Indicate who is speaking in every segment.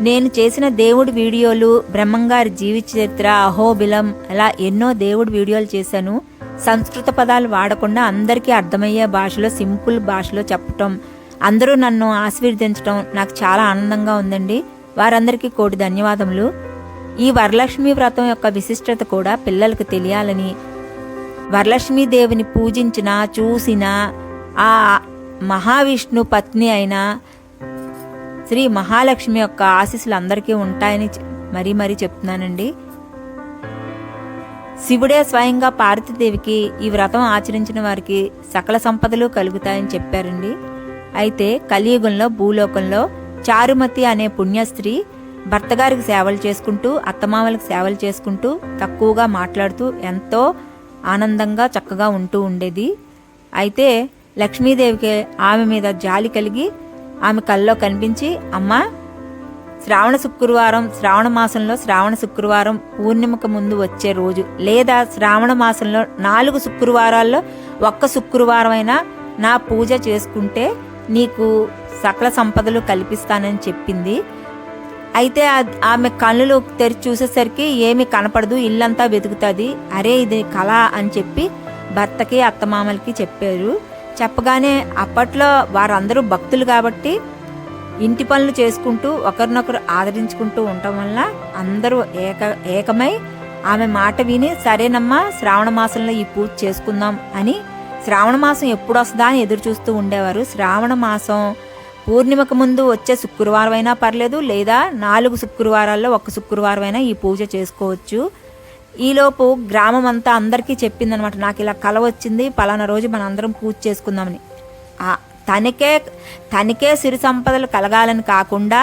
Speaker 1: నేను చేసిన దేవుడి వీడియోలు బ్రహ్మంగారి జీవిత చరిత్ర అహోబిలం అలా ఎన్నో దేవుడి వీడియోలు చేశాను. సంస్కృత పదాలు వాడకుండా అందరికీ అర్థమయ్యే భాషలో సింపుల్ భాషలో చెప్పటం అందరూ నన్ను ఆశీర్వదించడం నాకు చాలా ఆనందంగా ఉందండి. వారందరికీ కోటి ధన్యవాదములు. ఈ వరలక్ష్మి వ్రతం యొక్క విశిష్టత కూడా పిల్లలకు తెలియాలని. వరలక్ష్మీదేవిని పూజించిన చూసిన ఆ మహావిష్ణు పత్ని అయిన శ్రీ మహాలక్ష్మి యొక్క ఆశీస్సులు అందరికీ ఉంటాయని మరీ మరీ చెప్తున్నానండి. శివుడే స్వయంగా పార్వతీదేవికి ఈ వ్రతం ఆచరించిన వారికి సకల సంపదలు కలుగుతాయని చెప్పారండి. అయితే కలియుగంలో భూలోకంలో చారుమతి అనే పుణ్యస్త్రీ భర్తగారికి సేవలు చేసుకుంటూ అత్తమామలకు సేవలు చేసుకుంటూ తక్కువగా మాట్లాడుతూ ఎంతో ఆనందంగా చక్కగా ఉంటూ ఉండేది. అయితే లక్ష్మీదేవికి ఆమె మీద జాలి కలిగి ఆమె కల్లో కనిపించి అమ్మా శ్రావణ శుక్రవారం శ్రావణ మాసంలో శ్రావణ శుక్రవారం పూర్ణిమకు ముందు వచ్చే రోజు లేదా శ్రావణ మాసంలో నాలుగు శుక్రవారాల్లో ఒక్క శుక్రవారం అయినా నా పూజ చేసుకుంటే నీకు సకల సంపదలు కల్పిస్తానని చెప్పింది. అయితే ఆమె కళ్ళు తెరిచి చూసేసరికి ఏమీ కనపడదు ఇల్లంతా వెతుకుతుంది. అరే ఇది కళ అని చెప్పి భర్తకి అత్తమామలకి చెప్పారు. చెప్పగానే అప్పట్లో వారందరూ భక్తులు కాబట్టి ఇంటి పనులు చేసుకుంటూ ఒకరినొకరు ఆదరించుకుంటూ ఉండటం వల్ల అందరూ ఏక ఏకమై ఆమె మాట విని సరేనమ్మా శ్రావణ మాసంలో ఈ పూజ చేసుకుందాం అని శ్రావణ మాసం ఎప్పుడు వస్తుందా అని ఎదురు చూస్తూ ఉండేవారు. శ్రావణ మాసం పూర్ణిమకు ముందు వచ్చే శుక్రవారం అయినా పర్లేదు లేదా నాలుగు శుక్రవారాల్లో ఒక శుక్రవారం అయినా ఈ పూజ చేసుకోవచ్చు. ఈలోపు గ్రామం అంతా అందరికీ చెప్పిందనమాట నాకు ఇలా కల వచ్చింది పలానా రోజు మన అందరం పూజ చేసుకుందామని. తనకే తనకే సిరి సంపదలు కలగాలని కాకుండా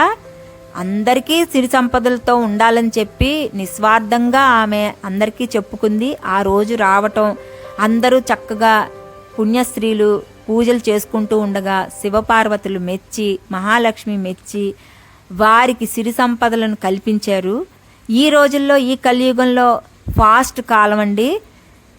Speaker 1: అందరికీ సిరి సంపదలతో ఉండాలని చెప్పి నిస్వార్థంగా ఆమె అందరికీ చెప్పుకుంది. ఆ రోజు రావటం అందరూ చక్కగా పుణ్యస్త్రీలు పూజలు చేసుకుంటూ ఉండగా శివపార్వతులు మెచ్చి మహాలక్ష్మి మెచ్చి వారికి సిరి సంపదలను కల్పించారు. ఈ రోజుల్లో ఈ కలియుగంలో ఫాస్ట్ కాలం అండి.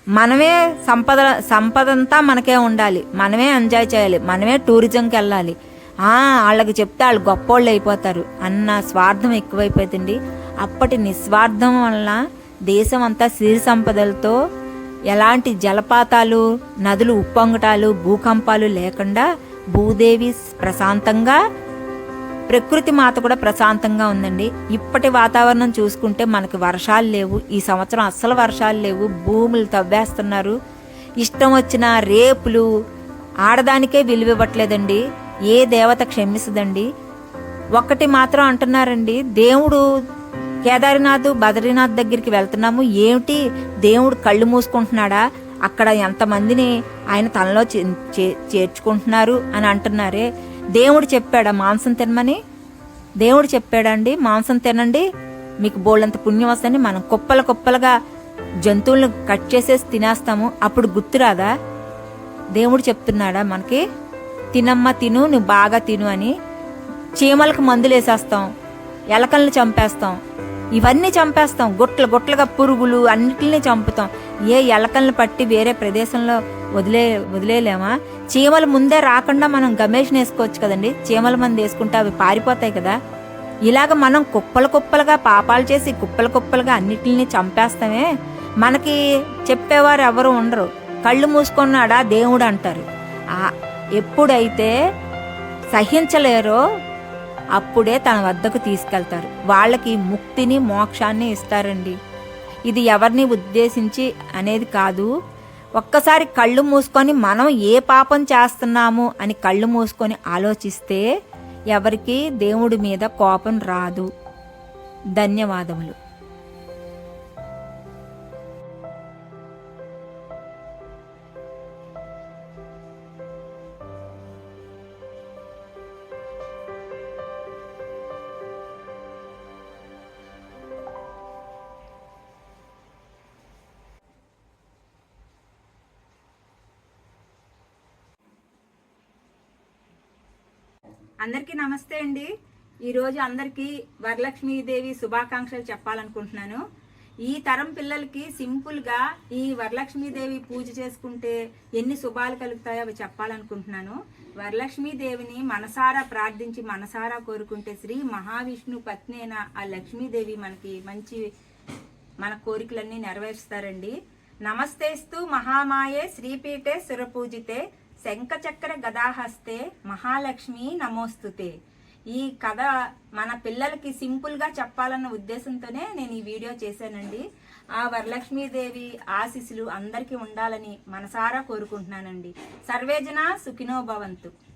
Speaker 1: మనమే సంపద సంపదంతా మనకే ఉండాలి. మనమే ఎంజాయ్ చేయాలి. మనమే టూరిజంకి వెళ్ళాలి. వాళ్ళకి చెప్తే వాళ్ళు గొప్పోళ్ళు అయిపోతారు. అన్న స్వార్థం ఎక్కువైపోతుంది అప్పటి నిస్వార్థం వలన దేశం అంతా సిరి సంపదలతో ఎలాంటి జలపాతాలు నదులు ఉప్పొంగటాలు భూకంపాలు లేకుండా భూదేవి ప్రశాంతంగా ప్రకృతి మాత కూడా ప్రశాంతంగా ఉందండి. ఇప్పటి వాతావరణం చూసుకుంటే మనకి వర్షాలు లేవు. ఈ సంవత్సరం అస్సలు వర్షాలు లేవు. భూములు తవ్వేస్తున్నారు. ఇష్టం వచ్చిన రేపులు ఆడదానికే విలువ ఇవ్వట్లేదండి. ఏ దేవత క్షమిస్తుందండి ఒక్కటి మాత్రం అంటున్నారండి. దేవుడు కేదారినాథ్ బద్రీనాథ్ దగ్గరికి వెళ్తున్నాము. ఏమిటి? దేవుడు కళ్ళు మూసుకుంటున్నాడా? అక్కడ ఎంతమందిని ఆయన తనలో చే- చే- చేర్చుకుంటున్నారు అని అంటున్నారే. దేవుడు చెప్పాడా మాంసం తినమని? దేవుడు చెప్పాడండి మాంసం తినండి మీకు బోళ్ళంత పుణ్యం వస్తుంది మనం కుప్పలు కుప్పలుగా జంతువులను కట్ చేసేసి తినేస్తాము. అప్పుడు గుర్తురాదా దేవుడు చెప్తున్నాడా మనకి తినమ్మా తిను నువ్వు బాగా తిను అని. చీమలకు మందులు వేసేస్తాం ఎలకలను చంపేస్తాం. ఇవన్నీ చంపేస్తాం. గుట్ల గుట్లుగా పురుగులు అన్నిటిని చంపుతాం. ఏ ఎలకలను పట్టి వేరే ప్రదేశంలో వదిలే వదిలేలేమా చీమలు ముందే రాకుండా మనం గమేషన్ వేసుకోవచ్చు కదండి. చీమల మంది వేసుకుంటే అవి పారిపోతాయి కదా. ఇలాగ మనం కుప్పలు కుప్పలుగా పాపాలు చేసి కుప్పలు కుప్పలుగా అన్నిటిని చంపేస్తామే. మనకి చెప్పేవారు ఎవరు ఉండరు. కళ్ళు మూసుకున్నాడా దేవుడు అంటారు. ఎప్పుడైతే సహించలేరో అప్పుడే తన వద్దకు తీసుకెళ్తారు. వాళ్ళకి ముక్తిని మోక్షాన్ని ఇస్తారండి. ఇది ఎవరిని ఉద్దేశించి అనేది కాదు. ఒక్కసారి కళ్ళు మూసుకొని మనం ఏ పాపం చేస్తున్నాము అని కళ్ళు మూసుకొని ఆలోచిస్తే ఎవరికి దేవుడి మీద కోపం రాదు. ధన్యవాదములు. అందరికీ నమస్తే అండి. ఈరోజు అందరికీ వరలక్ష్మీదేవి శుభాకాంక్షలు చెప్పాలనుకుంటున్నాను. ఈ తరం పిల్లలకి సింపుల్గా ఈ వరలక్ష్మీదేవి పూజ చేసుకుంటే ఎన్ని శుభాలు కలుగుతాయో అవి చెప్పాలనుకుంటున్నాను. వరలక్ష్మీదేవిని మనసారా ప్రార్థించి మనసారా కోరుకుంటే శ్రీ మహావిష్ణు పత్ని అయిన ఆ లక్ష్మీదేవి మనకి మంచి మన కోరికలన్నీ నెరవేరుస్తారండి. నమస్తేస్తు మహామాయే శ్రీపీఠే సురపూజితే శంఖచక్ర గదాహస్తే మహాలక్ష్మి నమోస్తుతే. ఈ కథ మన పిల్లలకి సింపుల్గా చెప్పాలన్న ఉద్దేశంతోనే నేను ఈ వీడియో చేశానండి. ఆ వరలక్ష్మీదేవి ఆశీస్సులు అందరికీ ఉండాలని మనసారా కోరుకుంటున్నానండి. సర్వేజన సుఖినో భవంతు.